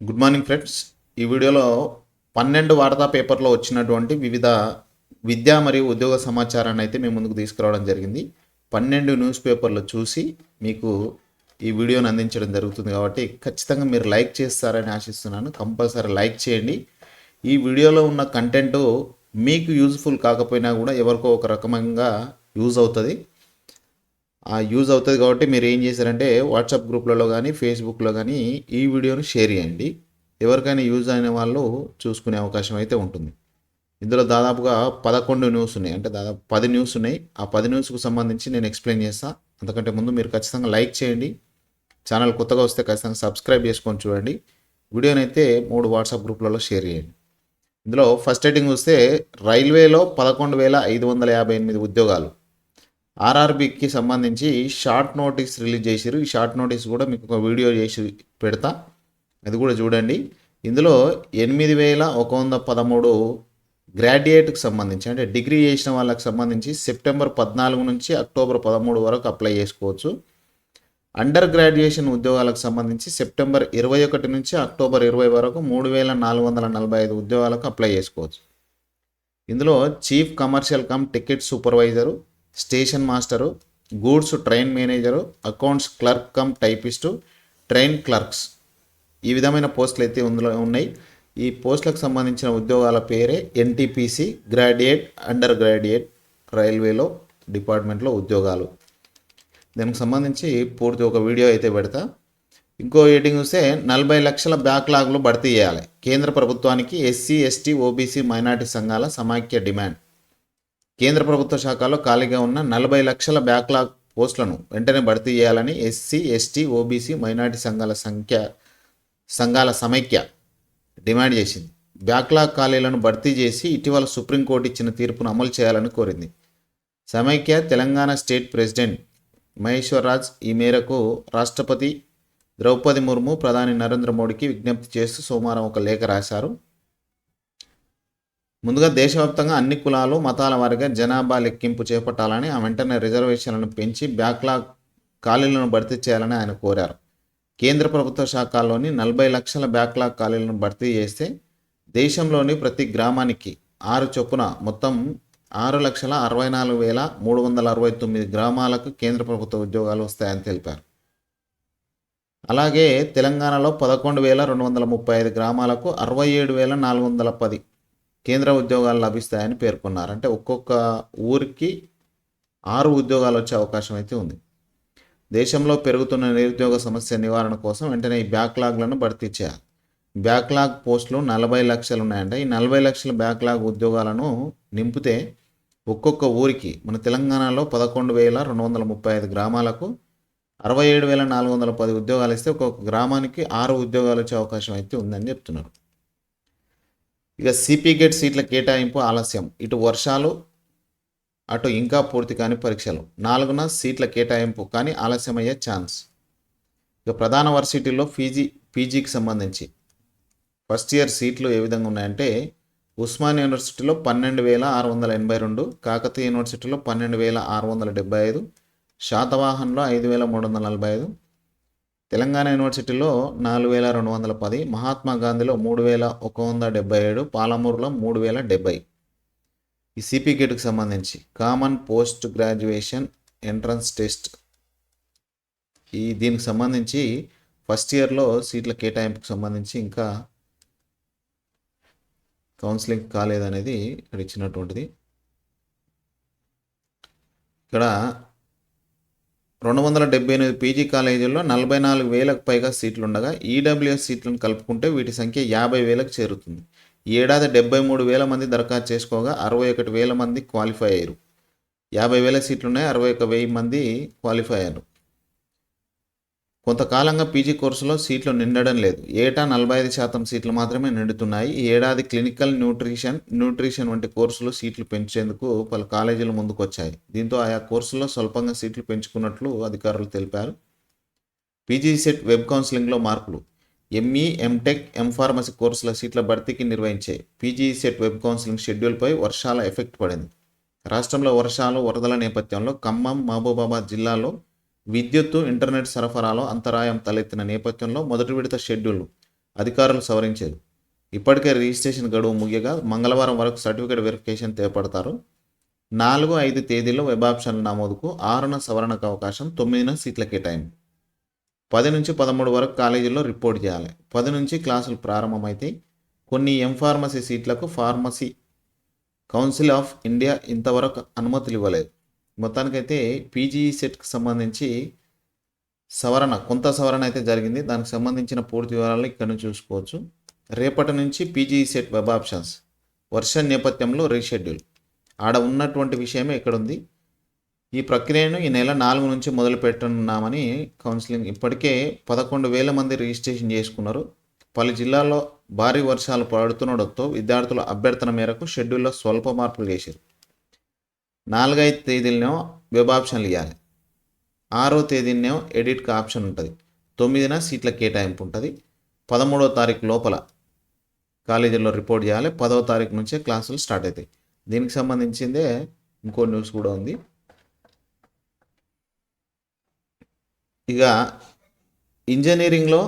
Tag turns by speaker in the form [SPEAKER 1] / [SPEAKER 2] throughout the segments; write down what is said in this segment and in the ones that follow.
[SPEAKER 1] Good morning friends ఈ వీడియోలో పన్నెండు వార్తా పేపర్లో వచ్చినటువంటి వివిధ విద్యా మరియు ఉద్యోగ సమాచారాన్ని అయితే మేము ముందుకు తీసుకురావడం జరిగింది. పన్నెండు న్యూస్ పేపర్లు చూసి మీకు ఈ వీడియోని అందించడం జరుగుతుంది కాబట్టి ఖచ్చితంగా మీరు లైక్ చేస్తారని ఆశిస్తున్నాను. కంపల్సరీ లైక్ చేయండి. ఈ వీడియోలో ఉన్న కంటెంట్ మీకు యూజ్ఫుల్ కాకపోయినా కూడా ఎవరికో ఒక రకంగా యూజ్ అవుతుంది. యూజ్ అవుతుంది కాబట్టి మీరు ఏం చేశారంటే వాట్సాప్ గ్రూప్లలో కానీ ఫేస్బుక్లో కానీ ఈ వీడియోని షేర్ చేయండి. ఎవరికైనా యూజ్ అయిన వాళ్ళు చూసుకునే అవకాశం అయితే ఉంటుంది. ఇందులో దాదాపుగా పదకొండు న్యూస్ ఉన్నాయి. అంటే దాదాపు పది న్యూస్ ఉన్నాయి. ఆ పది న్యూస్కు సంబంధించి నేను ఎక్స్ప్లెయిన్ చేస్తాను అంతకంటే ముందు మీరు ఖచ్చితంగా లైక్ చేయండి. ఛానల్ కొత్తగా వస్తే ఖచ్చితంగా సబ్స్క్రైబ్ చేసుకొని చూడండి. వీడియోని అయితే మూడు వాట్సాప్ గ్రూప్లలో షేర్ చేయండి. ఇందులో ఫస్ట్ రేటింగ్ చూస్తే రైల్వేలో పదకొండు వేల ఐదు వందల యాభై ఎనిమిది ఉద్యోగాలు. ఆర్ఆర్బికి సంబంధించి షార్ట్ నోటీస్ రిలీజ్ చేశారు ఈ షార్ట్ నోటీస్ కూడా మీకు ఒక వీడియో చేసి పెడతా. అది కూడా చూడండి. ఇందులో ఎనిమిది వేల ఒక వంద పదమూడు గ్రాడ్యుయేట్కి సంబంధించి అంటే డిగ్రీ చేసిన వాళ్ళకి సంబంధించి సెప్టెంబర్ పద్నాలుగు నుంచి అక్టోబర్ పదమూడు వరకు అప్లై చేసుకోవచ్చు. అండర్ గ్రాడ్యుయేషన్ ఉద్యోగాలకు సంబంధించి సెప్టెంబర్ ఇరవై ఒకటి నుంచి అక్టోబర్ ఇరవై వరకు మూడు వేల నాలుగు వందల నలభై ఐదు ఉద్యోగాలకు అప్లై చేసుకోవచ్చు. ఇందులో chief commercial cum ticket supervisor station master goods train manager accounts clerk cum typist train clerks. ఈ విధమైన పోస్టులు అయితే ఇందులో ఉన్నాయి. ఈ పోస్టులకు సంబంధించిన ఉద్యోగాల పేరే ఎన్టీపీసీ గ్రాడ్యుయేట్ అండర్ గ్రాడ్యుయేట్ రైల్వేలో డిపార్ట్మెంట్లో ఉద్యోగాలు. దానికి సంబంధించి పూర్తి ఒక వీడియో అయితే పెడతా. ఇంకో హెడ్డింగ్ చూస్తే నలభై లక్షల బ్యాక్లాగ్లు భర్తీ చేయాలి. కేంద్ర ప్రభుత్వానికి ఎస్సీ ఎస్టీ ఓబీసీ మైనార్టీ సంఘాల సమాఖ్య డిమాండ్. కేంద్ర ప్రభుత్వ శాఖలో ఖాళీగా ఉన్న నలభై లక్షల బ్యాక్లాగ్ పోస్టులను వెంటనే భర్తీ చేయాలని ఎస్సీ ఎస్టీ ఓబీసీ మైనార్టీ సంఘాల సంఖ్య సంఘాల సమైక్య డిమాండ్ చేసింది. బ్యాక్లాగ్ ఖాళీలను భర్తీ చేసి ఇటీవల సుప్రీంకోర్టు ఇచ్చిన తీర్పును అమలు చేయాలని కోరింది. సమైక్య తెలంగాణ స్టేట్ ప్రెసిడెంట్ మహేశ్వరరాజ్ ఈ మేరకు రాష్ట్రపతి ద్రౌపది ముర్ము ప్రధాని నరేంద్ర మోడీకి విజ్ఞప్తి చేస్తూ సోమవారం ఒక లేఖ రాశారు. ముందుగా దేశవ్యాప్తంగా అన్ని కులాలు మతాల వారిగా జనాభా లెక్కింపు చేపట్టాలని ఆ వెంటనే రిజర్వేషన్లను పెంచి బ్యాక్లాగ్ ఖాళీలను భర్తీ చేయాలని ఆయన కోరారు. కేంద్ర ప్రభుత్వ శాఖల్లోని నలభై లక్షల బ్యాక్లాగ్ ఖాళీలను భర్తీ చేస్తే దేశంలోని ప్రతి గ్రామానికి ఆరు చొప్పున మొత్తం ఆరు లక్షల అరవై నాలుగు వేల మూడు వందల అరవై తొమ్మిది గ్రామాలకు కేంద్ర ప్రభుత్వ ఉద్యోగాలు వస్తాయని తెలిపారు. అలాగే తెలంగాణలో పదకొండు వేల రెండు వందల ముప్పై ఐదు గ్రామాలకు అరవై ఏడు వేల నాలుగు వందల పది కేంద్ర ఉద్యోగాలు లభిస్తాయని పేర్కొన్నారు. అంటే ఒక్కొక్క ఊరికి ఆరు ఉద్యోగాలు వచ్చే అవకాశం అయితే ఉంది. దేశంలో పెరుగుతున్న నిరుద్యోగ సమస్య నివారణ కోసం వెంటనే ఈ బ్యాక్లాగ్లను భర్తీ చేయాలి. బ్యాక్లాగ్ పోస్టులు నలభై లక్షలు ఉన్నాయంట. ఈ నలభై లక్షల బ్యాక్లాగ్ ఉద్యోగాలను నింపితే ఒక్కొక్క ఊరికి మన తెలంగాణలో పదకొండు వేల రెండు వందల ముప్పై ఐదు గ్రామాలకు అరవై ఏడు వేల నాలుగు వందల పది ఉద్యోగాలు ఇస్తే ఒక్కొక్క గ్రామానికి ఆరు ఉద్యోగాలు వచ్చే అవకాశం అయితే ఉందని చెప్తున్నారు. ఇక సిపి గేట్ సీట్ల కేటాయింపు ఆలస్యం. ఇటు వర్షాలు అటు ఇంకా పూర్తి కాని పరీక్షలు. నాలుగున సీట్ల కేటాయింపు కానీ ఆలస్యమయ్యే ఛాన్స్. ఇక ప్రధాన వర్సిటీల్లో పీజీ పీజీకి సంబంధించి. ఫస్ట్ ఇయర్ సీట్లు ఏ విధంగా ఉన్నాయంటే ఉస్మాన్ యూనివర్సిటీలో పన్నెండు వేల ఆరు వందల ఎనభై రెండు కాకతీయ యూనివర్సిటీలో పన్నెండు వేల ఆరు వందల డెబ్బై ఐదు శాతవాహన్లో ఐదు వేల మూడు వందల నలభై ఐదు తెలంగాణ యూనివర్సిటీలో నాలుగు వేల రెండు వందల పది మహాత్మా గాంధీలో మూడు వేల ఒక వంద డెబ్బై ఏడు పాలమూరులో మూడు వేల డెబ్బై. ఈ సిపి గేట్కి సంబంధించి common post graduation entrance test ఈ దీనికి సంబంధించి ఫస్ట్ ఇయర్లో సీట్ల కేటాయింపుకు సంబంధించి ఇంకా కౌన్సిలింగ్ కాలేదనేది ఇక్కడ ఇచ్చినటువంటిది. ఇక్కడ రెండు వందల డెబ్బై ఎనిమిది పీజీ కాలేజీల్లో నలభై నాలుగు వేలకు పైగా సీట్లు ఉండగా ఈడబ్ల్యూఎస్ సీట్లను కలుపుకుంటే వీటి సంఖ్య యాభై వేలకు చేరుతుంది. ఏడాది డెబ్బై మూడు వేల మంది దరఖాస్తు చేసుకోగా అరవై ఒకటి వేల మంది క్వాలిఫై అయ్యారు. యాభై వేల సీట్లు ఉన్నాయి అరవై ఒక వెయ్యి మంది క్వాలిఫై అయ్యారు. కొంతకాలంగా పీజీ కోర్సులో సీట్లు నిండడం లేదు. ఏటా నలభై ఐదు శాతం సీట్లు మాత్రమే నిండుతున్నాయి. ఈ ఏడాది క్లినికల్ న్యూట్రిషన్ న్యూట్రిషన్ వంటి కోర్సులు సీట్లు పెంచేందుకు పలు కాలేజీలు ముందుకొచ్చాయి. దీంతో ఆయా కోర్సుల్లో స్వల్పంగా సీట్లు పెంచుకున్నట్లు అధికారులు తెలిపారు. పీజీ సెట్ వెబ్ కౌన్సిలింగ్లో మార్పులు. ఎంఈ ఎంటెక్ ఎంఫార్మసీ కోర్సుల సీట్ల భర్తీకి నిర్వహించే పీజీ సెట్ వెబ్ కౌన్సిలింగ్ షెడ్యూల్పై వర్షాల ఎఫెక్ట్ పడింది. రాష్ట్రంలో వర్షాలు వరదల నేపథ్యంలో ఖమ్మం మహబూబాబాద్ జిల్లాలో విద్యుత్తు ఇంటర్నెట్ సరఫరాలో అంతరాయం తలెత్తిన నేపథ్యంలో మొదటి విడత షెడ్యూల్ అధికారులు సవరించారు. ఇప్పటికే రిజిస్ట్రేషన్ గడువు ముగియగా మంగళవారం వరకు సర్టిఫికేట్ వెరిఫికేషన్ చేపడతారు నాలుగు ఐదు తేదీల్లో వెబ్ ఆప్షన్ల నమోదుకు ఆరున సవరణకు అవకాశం తొమ్మిదిన సీట్ల కేటాయింపు. పది నుంచి పదమూడు వరకు కాలేజీల్లో రిపోర్ట్ చేయాలి. పది నుంచి క్లాసులు ప్రారంభమైతే కొన్ని ఎంఫార్మసీ సీట్లకు ఫార్మసీ కౌన్సిల్ ఆఫ్ ఇండియా ఇంతవరకు అనుమతులు ఇవ్వలేదు. మొత్తానికైతే పీజీ సెట్కి సంబంధించి సవరణ కొంత సవరణ అయితే జరిగింది. దానికి సంబంధించిన పూర్తి వివరాలు ఇక్కడ నుంచి చూసుకోవచ్చు. రేపటి నుంచి PG set web options version నేపథ్యంలో రీషెడ్యూల్. ఆడ ఉన్నటువంటి విషయమే ఇక్కడ ఉంది ఈ ప్రక్రియను ఈ నెల నాలుగు నుంచి మొదలు పెట్టనున్నామని కౌన్సిలింగ్ ఇప్పటికే పదకొండు వేల మంది రిజిస్ట్రేషన్ చేసుకున్నారు. పలు జిల్లాల్లో భారీ వర్షాలు పడుతుండడంతో విద్యార్థుల అభ్యర్థన మేరకు షెడ్యూల్లో స్వల్ప మార్పులు చేశారు. నాలుగైదు తేదీలనేమో వెబ్ ఆప్షన్లు ఇవ్వాలి ఆరో తేదీనేమో ఎడిట్కి ఆప్షన్ ఉంటుంది. తొమ్మిదిన సీట్ల కేటాయింపు ఉంటుంది పదమూడవ తారీఖు లోపల కాలేజీలో రిపోర్ట్ చేయాలి. పదవ తారీఖు నుంచే క్లాసులు స్టార్ట్ అవుతాయి దీనికి సంబంధించిందే ఇంకో న్యూస్ కూడా ఉంది. ఇక ఇంజనీరింగ్లో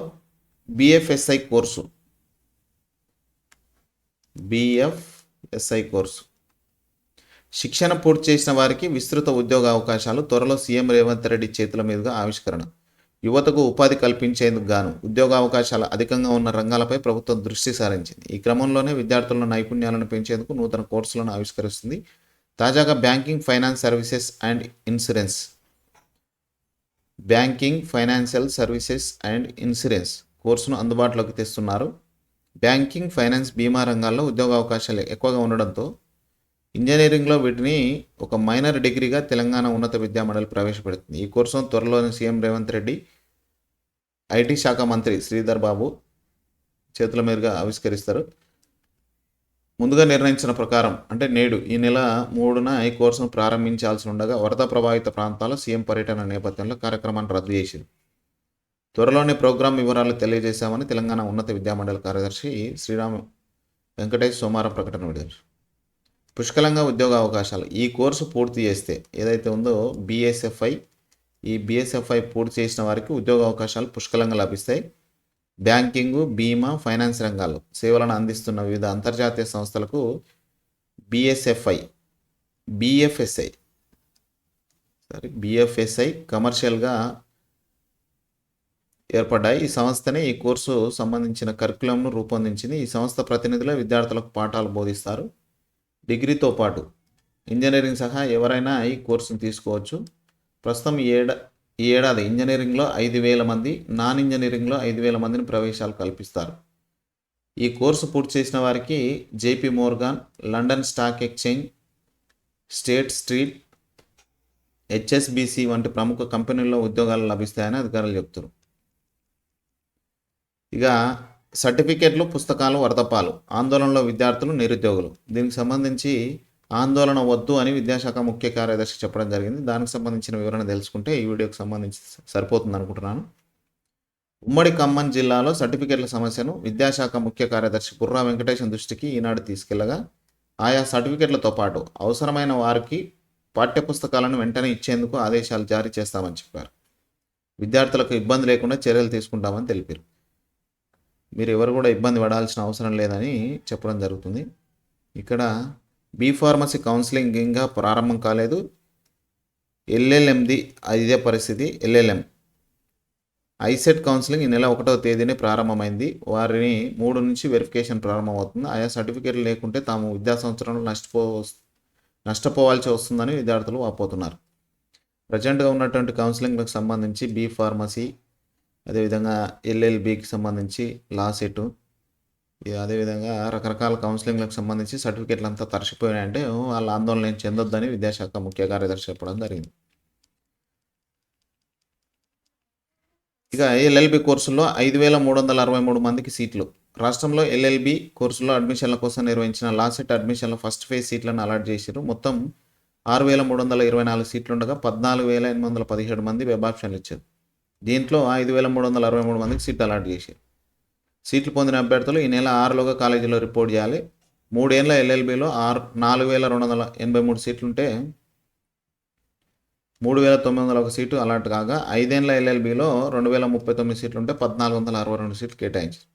[SPEAKER 1] బిఎఫ్ఎస్ఐ కోర్సు. BFSI course. శిక్షణ పూర్తి చేసిన వారికి విస్తృత ఉద్యోగ అవకాశాలు త్వరలో సీఎం రేవంత్ రెడ్డి చేతుల మీదుగా ఆవిష్కరణ. యువతకు ఉపాధి కల్పించేందుకు గాను ఉద్యోగ అవకాశాలు అధికంగా ఉన్న రంగాలపై ప్రభుత్వం దృష్టి సారించింది. ఈ క్రమంలోనే విద్యార్థుల నైపుణ్యాలను పెంచేందుకు నూతన కోర్సులను ఆవిష్కరిస్తుంది. తాజాగా banking finance services and insurance. Banking financial services and insurance కోర్సును అందుబాటులోకి తెస్తున్నారు. బ్యాంకింగ్ ఫైనాన్స్ బీమా రంగాల్లో ఉద్యోగ అవకాశాలు ఎక్కువగా ఉండడంతో ఇంజనీరింగ్లో వీటిని ఒక మైనర్ డిగ్రీగా తెలంగాణ ఉన్నత విద్యా మండలి ప్రవేశపెడుతుంది. ఈ కోర్సును త్వరలోనే సీఎం రేవంత్ రెడ్డి ఐటీ శాఖ మంత్రి శ్రీధర్ బాబు చేతుల మీదుగా ఆవిష్కరిస్తారు. ముందుగా నిర్ణయించిన ప్రకారం అంటే నేడు ఈ నెల మూడున ఈ కోర్సును ప్రారంభించాల్సి ఉండగా వరద ప్రభావిత ప్రాంతాల్లో సీఎం పర్యటన నేపథ్యంలో కార్యక్రమాన్ని రద్దు చేసింది. త్వరలోనే ప్రోగ్రాం వివరాలు తెలియజేశామని తెలంగాణ ఉన్నత విద్యామండలి కార్యదర్శి శ్రీరామ్ వెంకటేష్ సోమవారం ప్రకటన విడారు పుష్కలంగా ఉద్యోగ అవకాశాలు. ఈ కోర్సు పూర్తి చేస్తే ఏదైతే ఉందో బీఎస్ఎఫ్ఐ ఈ బీఎస్ఎఫ్ఐ పూర్తి చేసిన వారికి ఉద్యోగ అవకాశాలు పుష్కలంగా లభిస్తాయి. బ్యాంకింగ్ బీమా ఫైనాన్స్ రంగాలు సేవలను అందిస్తున్న వివిధ అంతర్జాతీయ సంస్థలకు బిఎస్ఎఫ్ఐ బిఎఫ్ఎస్ఐ సారీ బిఎఫ్ఎస్ఐ కమర్షియల్గా ఏర్పడ్డాయి. ఈ సంస్థనే ఈ కోర్సు సంబంధించిన కరికులంను రూపొందించింది. ఈ సంస్థ ప్రతినిధులు విద్యార్థులకు పాఠాలు బోధిస్తారు. డిగ్రీతో పాటు ఇంజనీరింగ్ సహా ఎవరైనా ఈ కోర్సును తీసుకోవచ్చు. ప్రస్తుతం ఈ ఏడా ఈ ఏడాది ఇంజనీరింగ్లో ఐదు వేల మంది నాన్ ఇంజనీరింగ్లో ఐదు వేల మందిని ప్రవేశాలు కల్పిస్తారు. ఈ కోర్సు పూర్తి చేసిన వారికి JP Morgan London Stock Exchange State Street HSBC వంటి ప్రముఖ కంపెనీల్లో ఉద్యోగాలు లభిస్తాయని అధికారులు చెప్తారు ఇక సర్టిఫికేట్లు పుస్తకాలు వరదపాలు ఆందోళనలో విద్యార్థులు నిరుద్యోగులు. దీనికి సంబంధించి ఆందోళన వద్దు అని విద్యాశాఖ ముఖ్య కార్యదర్శి చెప్పడం జరిగింది. దానికి సంబంధించిన వివరణ తెలుసుకుంటే ఈ వీడియోకి సంబంధించి సరిపోతుంది అనుకుంటున్నాను. ఉమ్మడి ఖమ్మం జిల్లాలో సర్టిఫికేట్ల సమస్యను విద్యాశాఖ ముఖ్య కార్యదర్శి బుర్రా వెంకటేశం దృష్టికి ఈనాడు తీసుకెళ్ళగా ఆయా సర్టిఫికేట్లతో పాటు అవసరమైన వారికి పాఠ్యపుస్తకాలను వెంటనే ఇచ్చేందుకు ఆదేశాలు జారీ చేస్తామని చెప్పారు. విద్యార్థులకు ఇబ్బంది లేకుండా చర్యలు తీసుకుంటామని తెలిపారు. మీరు ఎవరు కూడా ఇబ్బంది పడాల్సిన అవసరం లేదని చెప్పడం జరుగుతుంది. ఇక్కడ బీ ఫార్మసీ కౌన్సిలింగ్ ఇంకా ప్రారంభం కాలేదు. ఎల్ఎల్ఎంది ఇదే పరిస్థితి. ఎల్ఎల్ఎం. ఐసెట్ కౌన్సిలింగ్ ఈ నెల ఒకటవ తేదీనే ప్రారంభమైంది. వారిని మూడు నుంచి వెరిఫికేషన్ ప్రారంభమవుతుంది. ఆయా సర్టిఫికేట్లు లేకుంటే తాము విద్యా సంవత్సరంలో నష్టపో నష్టపోవాల్సి వస్తుందని విద్యార్థులు వాపోతున్నారు. ప్రజెంట్గా ఉన్నటువంటి కౌన్సిలింగ్లకు సంబంధించి బీ ఫార్మసీ అదేవిధంగా ఎల్ఎల్బికి సంబంధించి లా సెట్ అదేవిధంగా రకరకాల కౌన్సిలింగ్లకు సంబంధించి సర్టిఫికేట్లు అంతా తరచిపోయినాయంటే వాళ్ళ ఆందోళన ఏం చెందొద్దని విద్యాశాఖ ముఖ్య కార్యదర్శి చెప్పడం జరిగింది. ఇక ఎల్ఎల్బి కోర్సుల్లో ఐదు వేల మూడు వందల అరవై మూడు మందికి సీట్లు. రాష్ట్రంలో ఎల్ఎల్బి కోర్సులో అడ్మిషన్ల కోసం నిర్వహించిన లాసెట్ అడ్మిషన్ల ఫస్ట్ ఫేజ్ సీట్లను అలాట్ చేశారు మొత్తం ఆరు వేల మూడు వందల ఇరవై నాలుగు సీట్లు ఉండగా పద్నాలుగు వేల ఎనిమిది వందల పదిహేడు మంది వెబ్ ఆప్షన్లు ఇచ్చారు. దీంట్లో ఐదు వేల మూడు వందల అరవై మూడు మందికి సీట్లు అలాట్ చేశారు. సీట్లు పొందిన అభ్యర్థులు ఈ నెల ఆరులోగా కాలేజీలో రిపోర్ట్ చేయాలి. మూడేళ్ళ ఎల్ఎల్బిలో ఆరు నాలుగు వేల రెండు వందల ఎనభై మూడు సీట్లుంటే మూడు వేల తొమ్మిది వందల ఒక సీటు అలాట్ కాగా ఐదేళ్ళ ఎల్ఎల్బిలో రెండు వేల ముప్పై తొమ్మిది సీట్లు ఉంటే పద్నాలుగు వందల అరవై రెండు సీట్లు కేటాయించారు.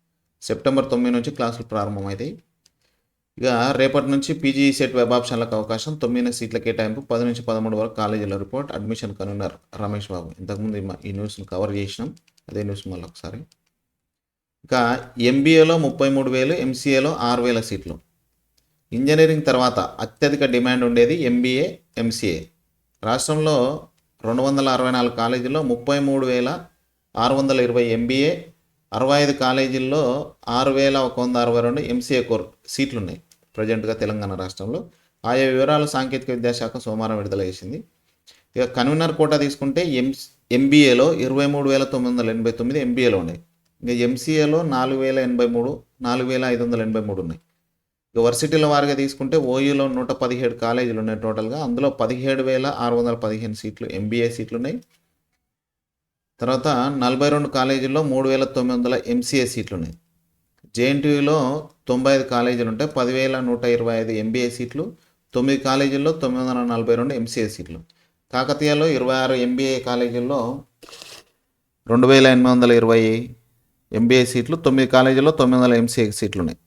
[SPEAKER 1] సెప్టెంబర్ తొమ్మిది నుంచి క్లాసులు ప్రారంభమవుతాయి ఇక రేపటి నుంచి పీజీ సెట్ వెబ్ ఆప్షన్లకు అవకాశం. తొమ్మిది సీట్ల కేటాయింపు పది నుంచి పదమూడు వరకు కాలేజీల రిపోర్ట్ అడ్మిషన్ కనున్నారు రమేష్ బాబు. ఇంతకుముందు ఈ న్యూస్ను న్యూస్ని కవర్ చేసినాం. అదే న్యూస్ మళ్ళీ ఒకసారి. ఇక ఎంబీఏలో ముప్పై మూడు వేలు ఎంసీఏలో ఆరు వేల సీట్లు. ఇంజనీరింగ్ తర్వాత అత్యధిక డిమాండ్ ఉండేది ఎంబీఏ ఎంసీఏ. రాష్ట్రంలో రెండు వందల అరవై నాలుగు కాలేజీల్లో ముప్పై మూడు వేల ఆరు వందల ఇరవై ఎంబీఏ అరవై ఐదు కాలేజీల్లో ఆరు వేల ఒక వంద అరవై రెండు ఎంసీఏ కోర్ సీట్లు ఉన్నాయి ప్రజెంట్గా తెలంగాణ రాష్ట్రంలో. ఆయా వివరాలు సాంకేతిక విద్యాశాఖ సోమవారం విడుదల చేసింది. ఇక కన్వీనర్ కోటా తీసుకుంటే ఎం ఎంబీఏలో ఇరవై మూడు వేల తొమ్మిది వందల ఎనభై తొమ్మిది ఎంబీఏలో ఉన్నాయి. ఇంకా ఎంసీఏలో నాలుగు వేల ఎనభై మూడు నాలుగు వేల ఐదు వందల ఎనభై మూడు ఉన్నాయి. ఇక వర్సిటీల వారిగా తీసుకుంటే ఓయూలో నూట పదిహేడు కాలేజీలు ఉన్నాయి టోటల్గా. అందులో పదిహేడు వేల ఆరు వందల పదిహేను సీట్లు ఎంబీఏ సీట్లు ఉన్నాయి తర్వాత నలభై రెండు కాలేజీల్లో మూడు వేల తొమ్మిది వందల ఎంసీఏ సీట్లు ఉన్నాయి జేఎన్టీయూలో తొంభై ఐదు కాలేజీలు ఉంటాయి పదివేల నూట ఇరవై ఐదు ఎంబీఏ సీట్లు తొమ్మిది కాలేజీల్లో తొమ్మిది వందల నలభై రెండు ఎంసీఏ సీట్లు. కాకతీయలో ఇరవై ఆరు ఎంబీఏ కాలేజీల్లో రెండు వేల ఎనిమిది వందల ఇరవై ఎంబీఏ సీట్లు తొమ్మిది కాలేజీల్లో తొమ్మిది వందల ఎంసీఏ సీట్లు ఉన్నాయి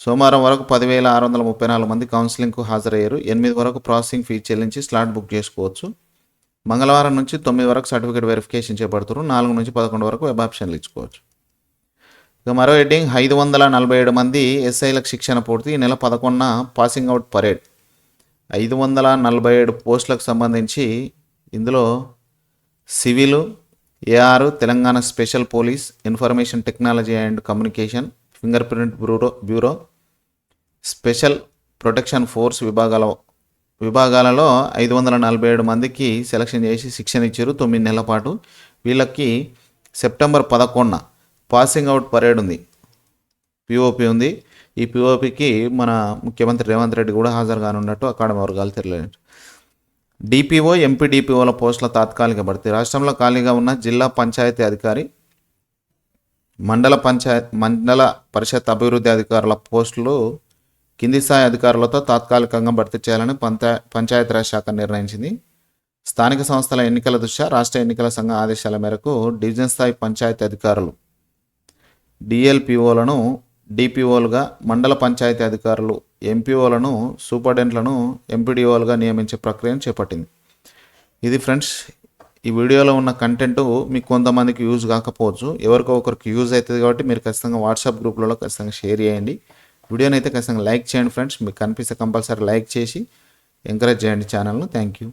[SPEAKER 1] సోమవారం వరకు పదివేల ఆరు వందల ముప్పై నాలుగు మంది కౌన్సిలింగ్కు హాజరయ్యారు. ఎనిమిది వరకు ప్రాసెసింగ్ ఫీ చెల్లించి స్లాట్ బుక్ చేసుకోవచ్చు. మంగళవారం నుంచి తొమ్మిది వరకు సర్టిఫికేట్ వెరిఫికేషన్ చేపడుతున్నారు. నాలుగు నుంచి పదకొండు వరకు వెబ్ ఆప్షన్లు ఇచ్చుకోవచ్చు. ఇక మరో హెడ్డింగ్ ఐదు వందల నలభై ఏడు మంది ఎస్ఐలకు శిక్షణ పూర్తి. ఈ నెల పదకొండున పాసింగ్ అవుట్ పరేడ్ ఐదు వందల నలభై ఏడు పోస్టులకు సంబంధించి ఇందులో civil AR Telangana special police information technology and communication finger print bureau bureau special protection force విభాగాల విభాగాలలో ఐదు వందల నలభై ఏడు మందికి సెలక్షన్ చేసి శిక్షణ ఇచ్చారు. తొమ్మిది నెలల పాటు వీళ్ళకి సెప్టెంబర్ పదకొండున పాసింగ్ అవుట్ పరేడ్ ఉంది. పిఓపి ఉంది. ఈ పిఓపికి మన ముఖ్యమంత్రి రేవంత్ రెడ్డి కూడా హాజరు కానున్నట్టు అకాడమీ వర్గాలు తెలియలేదు డిపిఓ ఎంపీడీపీఓల పోస్టుల తాత్కాలిక భర్తీ. రాష్ట్రంలో ఖాళీగా ఉన్న జిల్లా పంచాయతీ అధికారి మండల పంచాయత్ మండల పరిషత్ అభివృద్ధి అధికారుల పోస్టులు కింది స్థాయి అధికారులతో తాత్కాలికంగా భర్తీ చేయాలని పంచా పంచాయతీరాజ్ శాఖ నిర్ణయించింది. స్థానిక సంస్థల ఎన్నికల దృష్ట్యా రాష్ట్ర ఎన్నికల సంఘం ఆదేశాల మేరకు డివిజన్ స్థాయి పంచాయతీ అధికారులు డిఎల్పిఓలను డిపిఓలుగా మండల పంచాయతీ అధికారులు ఎంపీఓలను సూపరింటెండెంట్లను ఎంపీడీఓలుగా నియమించే ప్రక్రియను చేపట్టింది. ఇది ఫ్రెండ్స్ ఈ వీడియోలో ఉన్న కంటెంట్ మీకు కొంతమందికి యూజ్ కాకపోవచ్చు. ఎవరికో ఒకరికి యూజ్ అవుతుంది కాబట్టి మీరు ఖచ్చితంగా వాట్సాప్ గ్రూప్లలో ఖచ్చితంగా షేర్ చేయండి. వీడియోని అయితే ఖచ్చితంగా లైక్ చేయండి ఫ్రెండ్స్. మీకు కనిపిస్తే కంపల్సరీ లైక్ చేసి ఎంకరేజ్ చేయండి ఛానల్ను. Thank you.